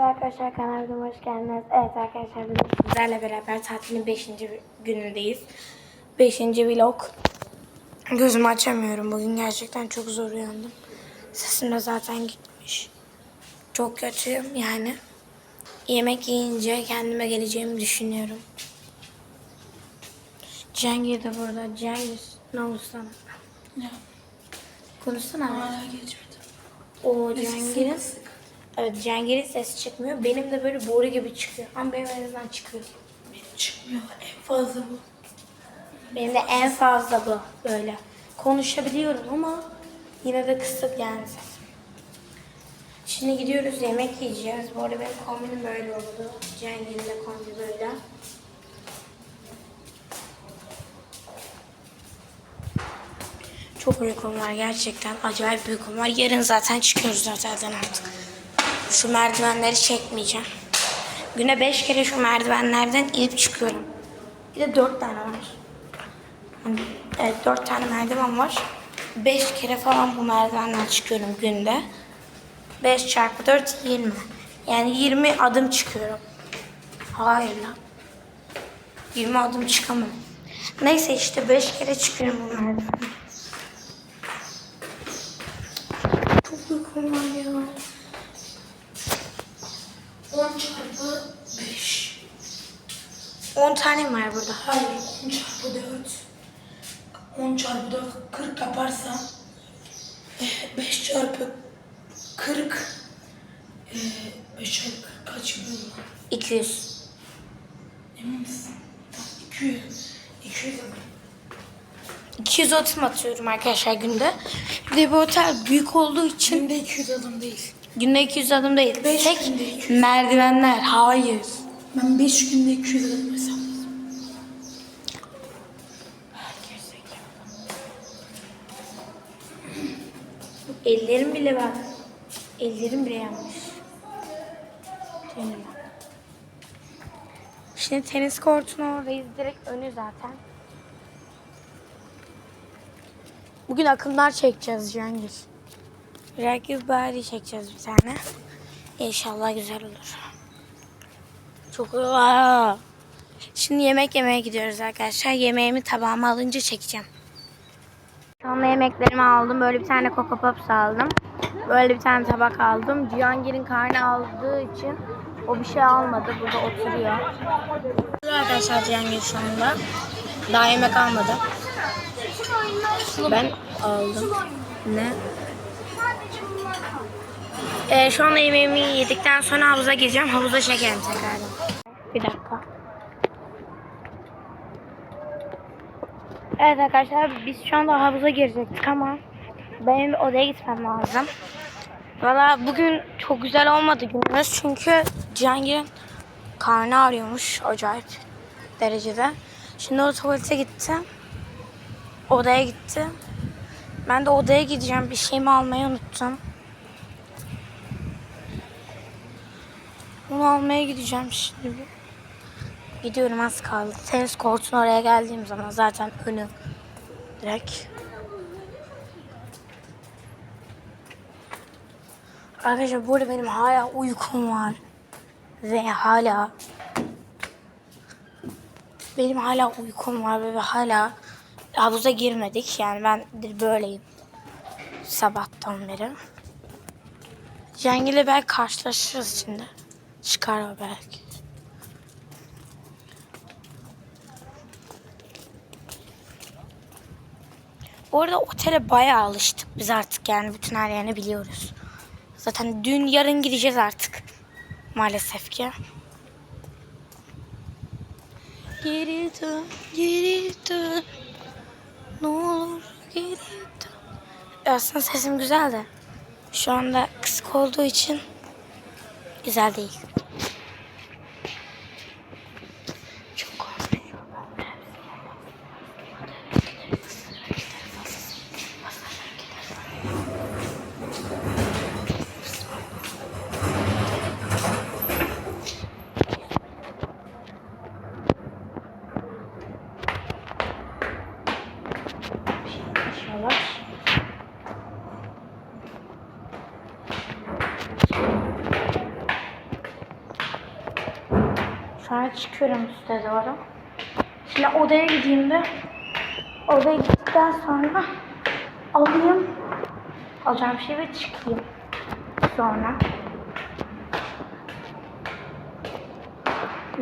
Merhaba arkadaşlar kanalıma hoş geldiniz. Evet arkadaşlar bugün sizlerle beraber tatilin 5. günündeyiz. 5. vlog. Gözümü açamıyorum. Bugün gerçekten çok zor uyandım. Sesim de zaten gitmiş. Çok kötüyüm yani. Yemek yiyince kendime geleceğimi düşünüyorum. Cengiz de burada. Cengiz ne oldu sana? Ya Konuşsana. hala geçmedi. O Cengiz'in. Evet Cengiz'in sesi çıkmıyor. Benim de böyle boru gibi çıkıyor. Ama benim en azından çıkıyor. Benim çıkmıyor. En fazla bu. Benim de en fazla bu böyle. Konuşabiliyorum ama yine de kısık yani sesim. Şimdi gidiyoruz yemek yiyeceğiz. Bu arada benim kombinim böyle oldu. Cengiz'in de kombi böyle. Çok uykum var gerçekten. Acayip bir uykum var. Yarın zaten çıkıyoruz zaten artık. Şu merdivenleri çekmeyeceğim. Güne beş kere şu merdivenlerden inip çıkıyorum. Bir de dört tane var. Yani, Evet dört tane merdiven var. Beş kere falan bu merdivenden çıkıyorum günde. Beş çarpı dört yirmi. Yani yirmi adım çıkıyorum. Hayır lan. 20 adım çıkamam. Neyse işte 5 kere çıkıyorum bu merdivenden. Çok uykum var ya. 10 çarpı 5. 10 tane var burada. Hayır 10 çarpı 4. 10 çarpı 4 40 yaparsa 5 çarpı 40 5 çarpı 40 kaç yapıyor lan? 200. Emin misin? Tamam, 200. 200 ama. 200 adım atıyorum arkadaşlar günde. Bir de bu otel büyük olduğu için Günde 200 adım değil. Günde 200 adım değil. Beş Tek günde 200. merdivenler. Hayır. Ben 5 günde 200 adım hesapladım. Ellerim bile bak. Ellerim bile yanmış. Şimdi tenis kortuna oradayız. Direkt önü zaten. Bugün akımlar çekeceğiz Cengiz. Cengiz bari çekeceğiz bir tane. İnşallah güzel olur. Çok Aa! Şimdi yemek yemeye gidiyoruz arkadaşlar. Yemeğimi tabağıma alınca çekeceğim. Sonra yemeklerimi aldım. Böyle bir tane Coco Pops aldım. Böyle bir tane tabak aldım. Cihangir'in karnı aldığı için o bir şey almadı. Burada oturuyor. Arkadaşlar Cihangir şu anda. Daha yemek almadı. Ben aldım. Ne? Ee, şu anda yemeğimi yedikten sonra havuza gireceğim. Havuza çekerim tekrardan. Bir dakika. Evet arkadaşlar biz şu anda havuza girecektik ama benim odaya gitmem lazım. Valla bugün çok güzel olmadı günümüz çünkü Cihangir'in karnı ağrıyormuş acayip derecede. Şimdi o tuvalete gitti. Odaya gitti. Ben de odaya gideceğim. Bir şeyimi almayı unuttum. Onu almaya gideceğim şimdi. Gidiyorum az kaldı. Tenis kortuna oraya geldiğim zaman zaten önü direkt. Arkadaşlar burada benim hala uykum var. Ve hala benim hala uykum var ve hala havuza girmedik. Yani ben böyleyim. Sabahtan beri. Cengil'le belki karşılaşırız şimdi. Çıkar o belki. Bu arada otele bayağı alıştık biz artık yani bütün her yerini biliyoruz. Zaten dün yarın gideceğiz artık. Maalesef ki. Geri dön, geri dön. Ne olur geri dön. Aslında sesim güzel de. Şu anda kısık olduğu için güzel değil. Sonra çıkıyorum üste doğru. Şimdi odaya gideyim de odaya gittikten sonra alayım. Alacağım şey ve çıkayım. Sonra.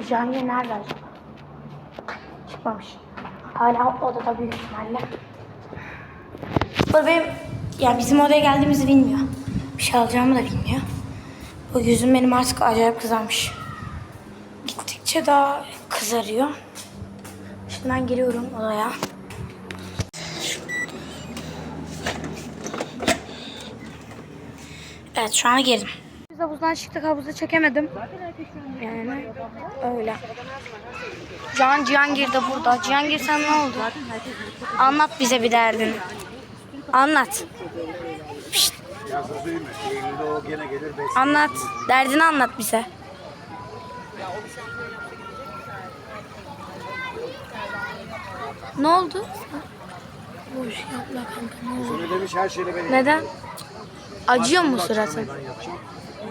Janye nerede acaba? Çıkmamış. Hala odada büyük ihtimalle. Bu benim, ya bizim odaya geldiğimizi bilmiyor. Bir şey alacağımı da bilmiyor. Bu yüzüm benim artık acayip kızarmış. Gittikçe daha kızarıyor. Şimdi ben giriyorum odaya. Evet şu an girdim. Biz havuzdan çıktık havuza çekemedim. Yani öyle. Can Cihangir de burada. Cihangir sen ne oldu? Anlat bize bir derdini. Anlat. Pişt, anlat. Derdini anlat bize. Ne oldu? Boş yapma kanka ne oldu? Sana demiş her şeyle ben Neden? Acıyor mu suratın?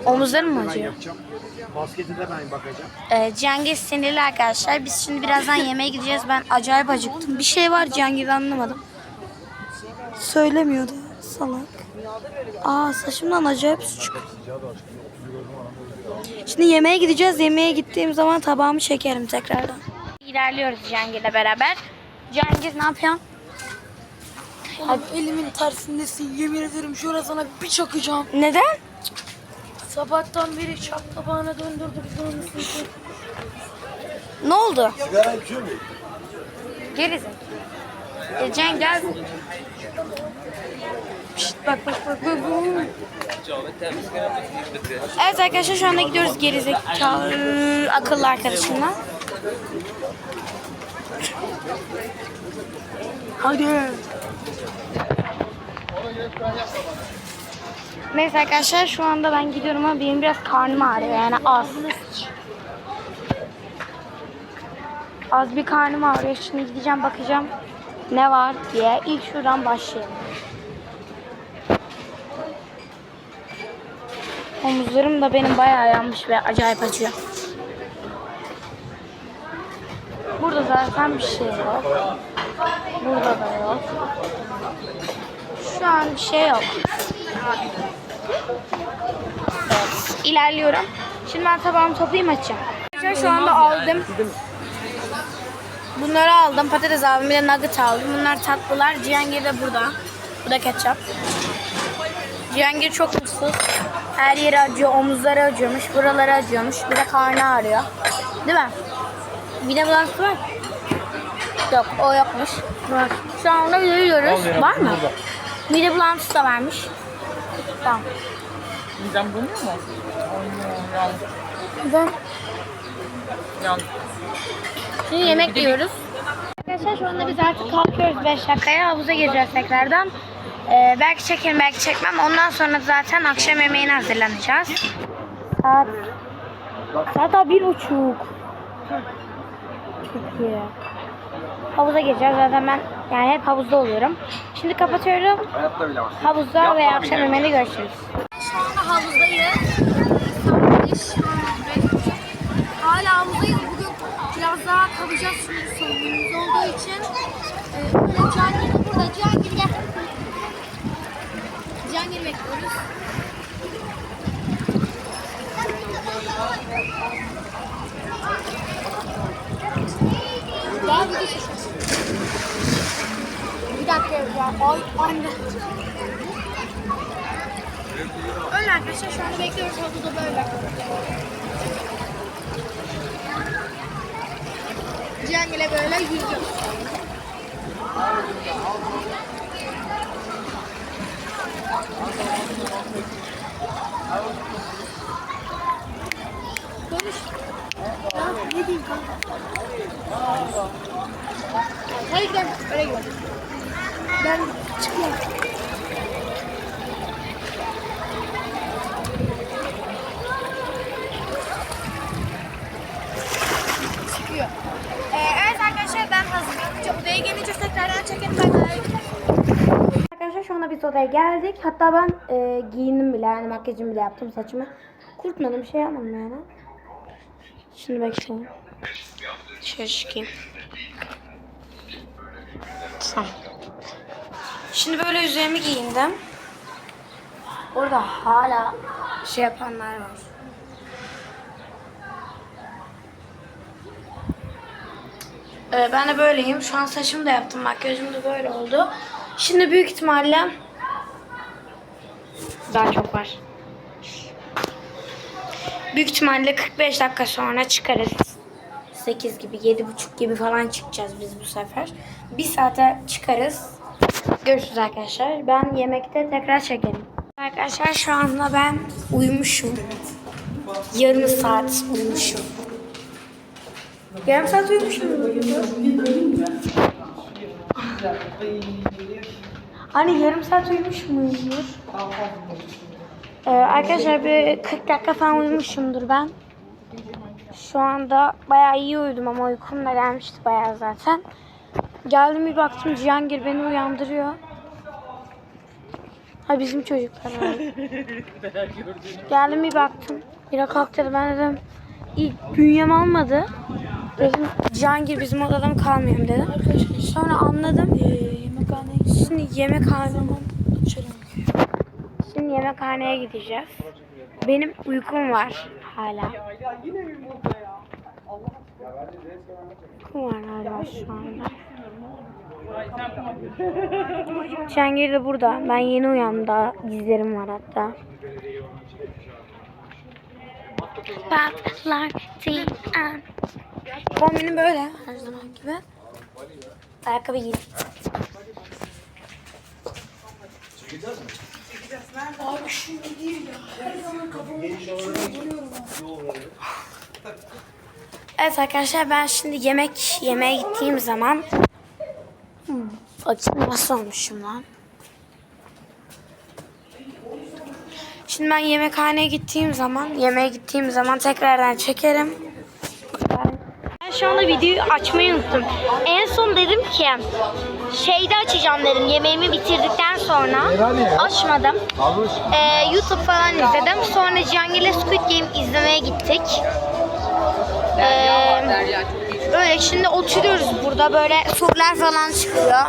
Omuzların mı acıyor? Basketi de ben bakacağım. Ee, Cengiz sinirli arkadaşlar. Biz şimdi birazdan yemeğe gideceğiz. Ben acayip acıktım. Bir şey var Cengiz'i anlamadım. Söylemiyordu salak. Aa saçımdan acayip su çıkıyor. Şimdi yemeğe gideceğiz. Yemeğe gittiğim zaman tabağımı çekerim tekrardan. İlerliyoruz Cengiz'le beraber. Cengiz ne yapıyorsun? Oğlum elimin tersindesin yemin ederim şurasına bir çakacağım. Neden? Sabahtan beri çak tabağına döndürdük bunu. Ne oldu? Sigara içiyor muyum? Gerizek. E Cenk gel. Şşt, bak bak bak bak. Evet arkadaşlar şu anda gidiyoruz gerizekalı akıllı arkadaşımla. Hadi. Neyse arkadaşlar şu anda ben gidiyorum ama benim biraz karnım ağrıyor yani az. Az bir karnım ağrıyor. Şimdi gideceğim bakacağım ne var diye. İlk şuradan başlayalım. Omuzlarım da benim bayağı yanmış ve acayip acıyor. Burada zaten bir şey yok. Burada da yok. Şu an bir şey yok. Evet, ilerliyorum. Şimdi ben tabağımı toplayayım açacağım. Şu anda aldım. Bunları aldım. Patates aldım. Bir de nugget aldım. Bunlar tatlılar. Cihangir de burada. Bu da ketçap. Cihangir çok mutsuz. Her yeri acıyor. Omuzları acıyormuş. Buraları acıyormuş. Bir de karnı ağrıyor. Değil mi? Mide bulantısı var. Yok o yokmuş. Var. Şu anda yürüyoruz. Var mı? Mide bulantısı da varmış. Tamam. Midem bulanıyor mu? Ben Yanlış. Şimdi yemek yiyoruz. Arkadaşlar şu anda biz artık kalkıyoruz 5 dakikaya. Havuza gireceğiz tekrardan. Ee, belki çekerim belki çekmem. Ondan sonra zaten akşam yemeğine hazırlanacağız. Saat saat daha bir buçuk. Çok iyi. Havuza gireceğiz zaten ben yani hep havuzda oluyorum. Şimdi kapatıyorum. Hayatta bile var. Havuzda ve akşam yemeğinde görüşürüz. Şu anda havuzdayız. Hala havuzdayız. Bugün biraz daha kalacağız çünkü sorunumuz olduğu için. Ee, Cihangir burada. Cihangir gel. Cihangir bekliyoruz. Daha bir geçiş. Bir dakika ya. Ay anne. Öyle arkadaşlar şu anda bekliyoruz havuzda böyle. Cihangir'le böyle yüzüyoruz. Konuş. Ya ne diyeyim kanka? Hadi gidelim. Öyle gidelim. Ben çıkıyorum. çıkıyor. Ee, evet arkadaşlar ben hazırım. Odaya gelince tekrardan. Bay bay. Arkadaşlar şu anda biz odaya geldik. Hatta ben e, giyindim bile yani makyajımı bile yaptım saçımı. Kurutmadım şey yapmadım yani. Şimdi bekleyin. Şöyle çıkayım. Tamam. Şimdi böyle üzerimi giyindim. Orada hala şey yapanlar var. Ee, ben de böyleyim. Şu an saçımı da yaptım. Makyajım da böyle oldu. Şimdi büyük ihtimalle daha çok var. Büyük ihtimalle 45 dakika sonra çıkarız. 8 gibi, 7.30 gibi falan çıkacağız biz bu sefer. Bir saate çıkarız. Görüşürüz arkadaşlar. Ben yemekte tekrar çekerim. Arkadaşlar şu anda ben uyumuşum. Yarım saat uyumuşum. Yarım saat uyumuşum. Hani yarım saat uyumuş muyumdur? Ee, arkadaşlar bir 40 dakika falan uyumuşumdur ben. Şu anda bayağı iyi uyudum ama uykum da gelmişti bayağı zaten. Geldim bir baktım Cihangir beni uyandırıyor. Ha bizim çocuklar var. Geldim bir baktım. Mira kalk dedi. Ben dedim ilk bünyem almadı. Dedim Cihangir bizim odada mı kalmayayım dedim. Sonra anladım. Şimdi yemekhane Şimdi yemekhaneye gideceğiz. Benim uykum var hala. Uykum var hala şu anda. Cihangir de burada. Ben yeni uyandım daha. Dizlerim var hatta. Patlar diyen. Kombinim böyle her zaman gibi. Ayakkabı giydim. Abi şimdi değil ya. Her zaman kafamı buluyorum. Evet arkadaşlar ben şimdi yemek yemeye gittiğim zaman hmm, bakayım nasıl olmuşum lan. Şimdi ben yemekhaneye gittiğim zaman, yemeğe gittiğim zaman tekrardan çekerim. Ben şu anda videoyu açmayı unuttum. En son dedim ki şeyde açacağım dedim yemeğimi bitirdikten sonra açmadım. Ee, YouTube falan izledim. Sonra Cihangir'le Squid Game izlemeye gittik. Ee, Böyle şimdi oturuyoruz burada böyle sorular falan çıkıyor.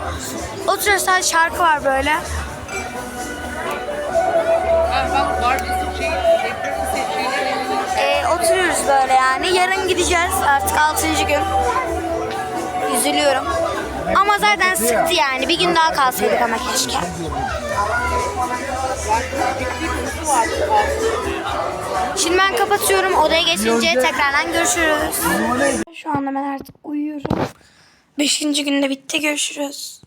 Oturuyoruz sadece şarkı var böyle. Ee, oturuyoruz böyle yani. Yarın gideceğiz artık 6. gün. Üzülüyorum. Ama zaten sıktı yani. Bir gün daha kalsaydık ama keşke. Şimdi ben kapatıyorum. Odaya geçince tekrardan görüşürüz. Şu anda ben artık uyuyorum. Beşinci günde bitti. Görüşürüz.